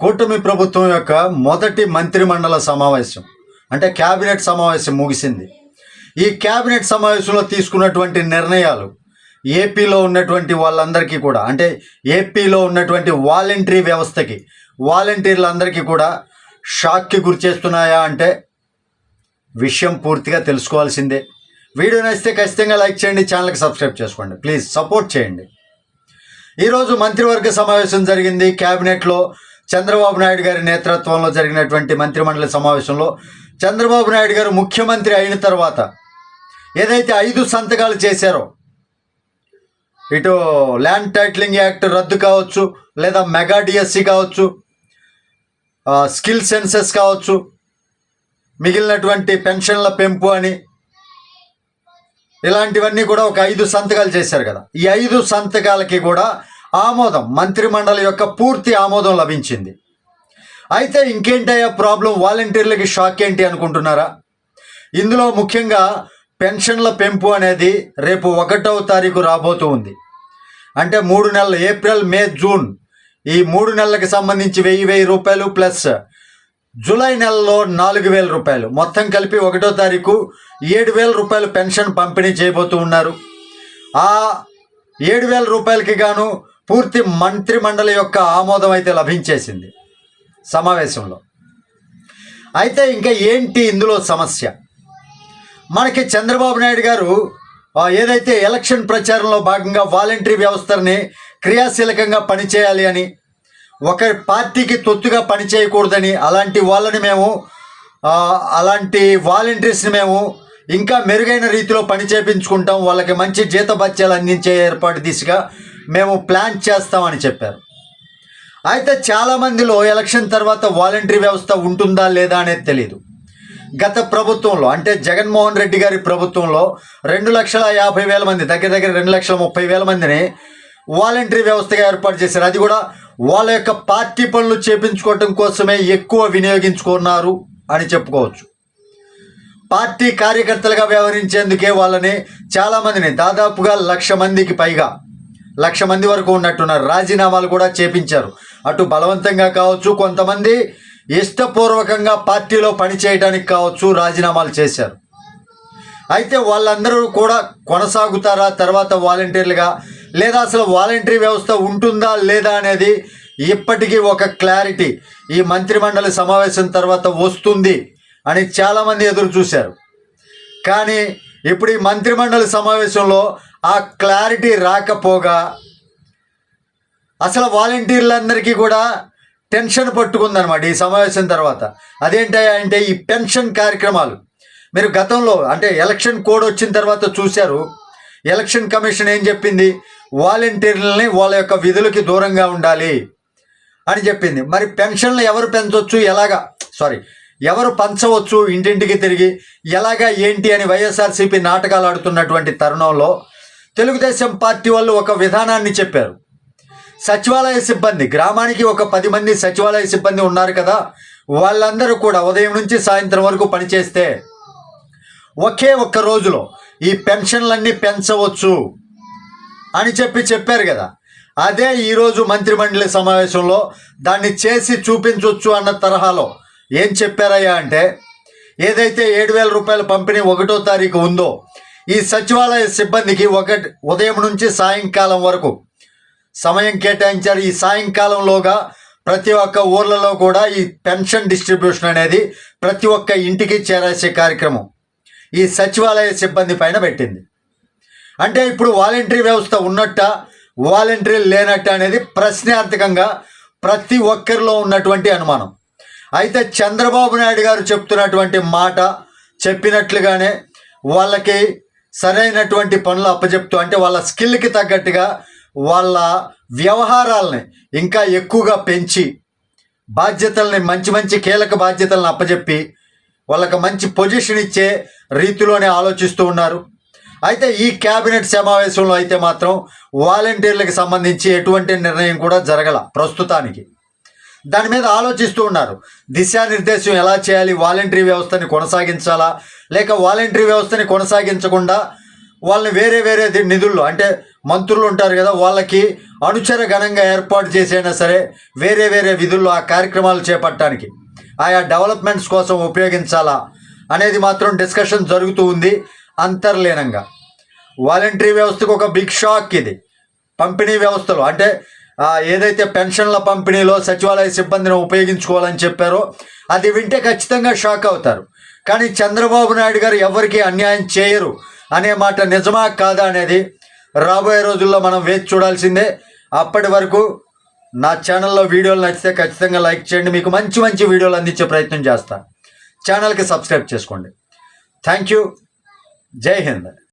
కూటమి ప్రభుత్వం యొక్క మొదటి మంత్రిమండల సమావేశం అంటే క్యాబినెట్ సమావేశం ముగిసింది. ఈ క్యాబినెట్ సమావేశంలో తీసుకున్నటువంటి నిర్ణయాలు ఏపీలో ఉన్నటువంటి వాళ్ళందరికీ కూడా అంటే ఏపీలో ఉన్నటువంటి వాలంటరీ వ్యవస్థకి వాలంటీర్లందరికీ కూడా షాక్కి గురి చేస్తున్నాయా అంటే విషయం పూర్తిగా తెలుసుకోవాల్సిందే. వీడియో నచ్చితే ఖచ్చితంగా లైక్ చేయండి ఛానల్కి సబ్స్క్రైబ్ చేసుకోండి. ప్లీజ్ సపోర్ట్ చేయండి. ఈరోజు మంత్రివర్గ సమావేశం జరిగింది. క్యాబినెట్లో చంద్రబాబు నాయుడు గారి నేతృత్వంలో జరిగినటువంటి మంత్రిమండలి సమావేశంలో చంద్రబాబు నాయుడు గారు ముఖ్యమంత్రి అయిన తర్వాత ఏదైతే ఐదు సంతకాలు చేశారో ఇటు ల్యాండ్ టైటిలింగ్ యాక్ట్ రద్దు కావచ్చు లేదా మెగా డిఎస్సి కావచ్చు స్కిల్ సెన్సెస్ కావచ్చు మిగిలినటువంటి పెన్షన్ల పెంపు అని ఇలాంటివన్నీ కూడా ఒక ఐదు సంతకాలు చేశారు కదా. ఈ ఐదు సంతకాలకి కూడా ఆమోదం మంత్రిమండలి యొక్క పూర్తి ఆమోదం లభించింది. అయితే ఇంకేంటయ్యా ప్రాబ్లం? వాలంటీర్లకి షాక్ ఏంటి అనుకుంటున్నారా? ఇందులో ముఖ్యంగా పెన్షన్ల పెంపు అనేది రేపు ఒకటవ తారీఖు రాబోతూ ఉంది. అంటే మూడు నెలలు ఏప్రిల్ మే జూన్. ఈ మూడు నెలలకు సంబంధించి వెయ్యి వెయ్యి రూపాయలు ప్లస్ జూలై నెలలో నాలుగు వేల రూపాయలు. మొత్తం కలిపి ఒకటో తారీఖు ఏడు వేల రూపాయలు పెన్షన్ పంపిణీ చేయబోతూ ఉన్నారు. ఆ ఏడు వేల రూపాయలకి గాను పూర్తి మంత్రి మండలి యొక్క ఆమోదం అయితే లభించేసింది సమావేశంలో. అయితే ఇంకా ఏంటి ఇందులో సమస్య? మనకి చంద్రబాబు నాయుడు గారు ఏదైతే ఎలక్షన్ ప్రచారంలో భాగంగా వాలంటరీ వ్యవస్థని క్రియాశీలకంగా పనిచేయాలి అని ఒక పార్టీకి తొత్తుగా పనిచేయకూడదని అలాంటి వాళ్ళని మేము అలాంటి వాలంటీర్స్ని మేము ఇంకా మెరుగైన రీతిలో పని చేపించుకుంటాం వాళ్ళకి మంచి జీతభత్యాలు అందించే ఏర్పాటు దిశగా మేము ప్లాన్ చేస్తామని చెప్పారు. అయితే చాలామందిలో ఎలక్షన్ తర్వాత వాలంటరీ వ్యవస్థ ఉంటుందా లేదా అనేది తెలియదు గత ప్రభుత్వంలో అంటే జగన్మోహన్ రెడ్డి గారి ప్రభుత్వంలో రెండు లక్షల యాభై వేల మంది దగ్గర దగ్గర రెండు లక్షల ముప్పై వేల మందిని వాలంటరీ వ్యవస్థగా ఏర్పాటు చేశారు. అది కూడా వాళ్ళ యొక్క పార్టీ పనులు చేపించుకోవటం కోసమే ఎక్కువ వినియోగించుకున్నారు అని చెప్పుకోవచ్చు. పార్టీ కార్యకర్తలుగా వ్యవహరించేందుకే వాళ్ళని చాలామందిని దాదాపుగా లక్ష మందికి పైగా లక్ష మంది వరకు ఉన్నట్టున్నారు రాజీనామాలు కూడా చేపించారు. అటు బలవంతంగా కావచ్చు కొంతమంది ఇష్టపూర్వకంగా పార్టీలో పనిచేయడానికి కావచ్చు రాజీనామాలు చేశారు. అయితే వాళ్ళందరూ కూడా కొనసాగుతారా తర్వాత వాలంటీర్లుగా? లేదా అసలు వాలంటరీ వ్యవస్థ ఉంటుందా లేదా అనేది ఇప్పటికీ ఒక క్లారిటీ. ఈ మంత్రిమండలి సమావేశం తర్వాత వస్తుంది అని చాలామంది ఎదురు చూశారు కానీ ఇప్పుడు ఈ మంత్రిమండలి సమావేశంలో ఆ క్లారిటీ రాకపోగా అసలు వాలంటీర్లందరికీ కూడా టెన్షన్ పట్టుకుందనమాట ఈ సమావేశం తర్వాత. అదేంటయ్యా అంటే ఈ పెన్షన్ కార్యక్రమాలు. మీరు గతంలో అంటే ఎలక్షన్ కోడ్ వచ్చిన తర్వాత చూశారు. ఎలక్షన్ కమిషన్ ఏం చెప్పింది? వాలంటీర్లని వాళ్ళ యొక్క విధులకి దూరంగా ఉండాలి అని చెప్పింది. మరి పెన్షన్లు ఎవరు పెంచవచ్చు ఎలాగా? సారీ ఎవరు పంచవచ్చు ఇంటింటికి తిరిగి? ఎలాగా ఏంటి అని వైఎస్ఆర్సీపీ నాటకాలు ఆడుతున్నటువంటి తరుణంలో తెలుగుదేశం పార్టీ వాళ్ళు ఒక విధానాన్ని చెప్పారు. సచివాలయ సిబ్బంది గ్రామానికి ఒక పది మంది సచివాలయ సిబ్బంది ఉన్నారు కదా వాళ్ళందరూ కూడా ఉదయం నుంచి సాయంత్రం వరకు పనిచేస్తే ఒకే ఒక్క రోజులో ఈ పెన్షన్లన్నీ పెంచవచ్చు అని చెప్పి చెప్పారు కదా. అదే ఈరోజు మంత్రిమండలి సమావేశంలో దాన్ని చేసి చూపించవచ్చు అన్న తరహాలో ఏం చెప్పారయ్యా అంటే ఏదైతే ఏడు వేల రూపాయల పంపిణీ ఒకటో తారీఖు ఉందో ఈ సచివాలయ సిబ్బందికి ఒక ఉదయం నుంచి సాయంకాలం వరకు సమయం కేటాయించారు. ఈ సాయంకాలంలోగా ప్రతి ఒక్క ఊర్లలో కూడా ఈ పెన్షన్ డిస్ట్రిబ్యూషన్ అనేది ప్రతి ఒక్క ఇంటికి చేరాల్సే కార్యక్రమం ఈ సచివాలయ సిబ్బంది పైన పెట్టింది. అంటే ఇప్పుడు వాలంటరీ వ్యవస్థ ఉన్నట్ట వాలంటరీ లేనట్ట అనేది ప్రశ్నార్థకంగా ప్రతి ఒక్కరిలో ఉన్నటువంటి అనుమానం. అయితే చంద్రబాబు నాయుడు గారు చెప్తున్నటువంటి మాట చెప్పినట్లుగానే వాళ్ళకి సరైనటువంటి పనులు అప్పచెప్తూ అంటే వాళ్ళ స్కిల్కి తగ్గట్టుగా వాళ్ళ వ్యవహారాలని ఇంకా ఎక్కువగా పెంచి బాధ్యతల్ని మంచి మంచి కీలక బాధ్యతలను అప్పచెప్పి వాళ్ళకి మంచి పొజిషన్ ఇచ్చే రీతిలోనే ఆలోచిస్తూ ఉన్నారు. అయితే ఈ కేబినెట్ సమావేశంలో అయితే మాత్రం వాలంటీర్లకు సంబంధించి ఎటువంటి నిర్ణయం కూడా జరగల ప్రస్తుతానికి. దాని మీద ఆలోచిస్తూ ఉన్నారు. దిశానిర్దేశం ఎలా చేయాలి? వాలంటరీ వ్యవస్థని కొనసాగించాలా? లేక వాలంటరీ వ్యవస్థని కొనసాగించకుండా వాళ్ళని వేరే వేరే నిధుల్లో అంటే మంత్రులు ఉంటారు కదా వాళ్ళకి అనుచర ఘనంగా ఏర్పాటు చేసైనా సరే వేరే వేరే విధుల్లో ఆ కార్యక్రమాలు చేపట్టడానికి ఆయా డెవలప్మెంట్స్ కోసం ఉపయోగించాలా అనేది మాత్రం డిస్కషన్ జరుగుతూ ఉంది అంతర్లీనంగా. వాలంటరీ వ్యవస్థకు ఒక బిగ్ షాక్ ఇది. పంపిణీ వ్యవస్థలో అంటే ఏదైతే పెన్షన్ల పంపిణీలో సచివాలయ సిబ్బందిని ఉపయోగించుకోవాలని చెప్పారో అది వింటే ఖచ్చితంగా షాక్ అవుతారు. కానీ చంద్రబాబు నాయుడు గారు ఎవరికి అన్యాయం చేయరు అనే మాట నిజమా కాదా అనేది రాబోయే రోజుల్లో మనం వేచి చూడాల్సిందే. అప్పటి వరకు నా ఛానల్లో వీడియోలు నచ్చితే ఖచ్చితంగా లైక్ చేయండి. మీకు మంచి మంచి వీడియోలు అందించే ప్రయత్నం చేస్తాను. ఛానల్కి సబ్స్క్రైబ్ చేసుకోండి. Thank you. జై హింద్.